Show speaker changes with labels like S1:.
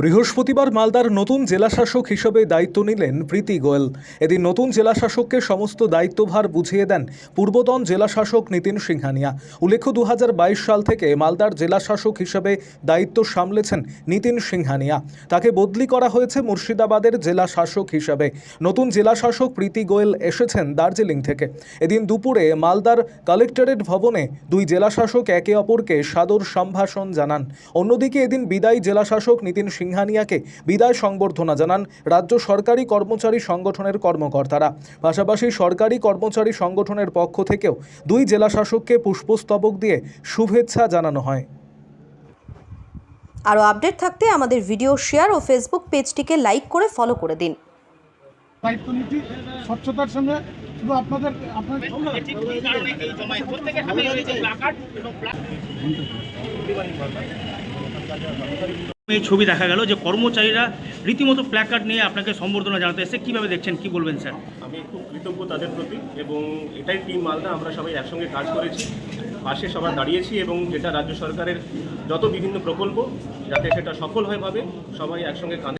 S1: বৃহস্পতিবার মালদার নতুন জেলাশাসক হিসেবে দায়িত্ব নিলেন প্রীতি গোয়েল। এদিন নতুন জেলাশাসককে সমস্ত দায়িত্বভার বুঝিয়ে দেন পূর্বতন জেলাশাসক নীতিন সিংহানিয়া। উল্লেখ্য দু হাজার বাইশ সাল থেকে মালদার জেলাশাসক হিসেবে দায়িত্ব সামলেছেন নীতিন সিংহানিয়া। তাকে বদলি করা হয়েছে মুর্শিদাবাদের জেলা শাসক হিসেবে। নতুন জেলাশাসক প্রীতি গোয়েল এসেছেন দার্জিলিং থেকে। এদিন দুপুরে মালদার কালেক্টরেট ভবনে দুই জেলাশাসক একে অপরকে সাদর সম্ভাষণ জানান। অন্যদিকে এদিন বিদায়ী জেলাশাসক নিতিন সিংহানিয়াকে বিদায় সংবর্ধনা জানান রাজ্য সরকারি কর্মচারী সংগঠনের কর্মকর্তারা। পাশাপাশি সরকারি কর্মচারী সংগঠনের পক্ষ থেকেও দুই জেলাশাসককে পুষ্পস্তবক দিয়ে শুভেচ্ছা জানানো হয়।
S2: আরও আপডেট থাকতে আমাদের ভিডিও শেয়ার ও ফেসবুক পেজটিকে লাইক করে ফলো করে দিন।
S3: দায়িত্ব নিচ্ছি স্বচ্ছতার সঙ্গে শুধু আপনাদের আপনাদের
S4: এই ছবি দেখা গেল যে কর্মচারীরা রীতিমতো প্ল্যাকার্ড নিয়ে আপনাকে সম্বর্ধনা জানাতে এসে কীভাবে দেখছেন, কি বলবেন, স্যার?
S5: আমি খুব কৃতজ্ঞ তাদের প্রতি এবং এটাই টিম মালদা, আমরা সবাই একসঙ্গে কাজ করেছি, পাশে সবাই দাঁড়িয়েছি এবং যেটা রাজ্য সরকারের যত বিভিন্ন প্রকল্প, যাতে সেটা সফল হয় ভাবে, সবাই একসঙ্গে কাঁধে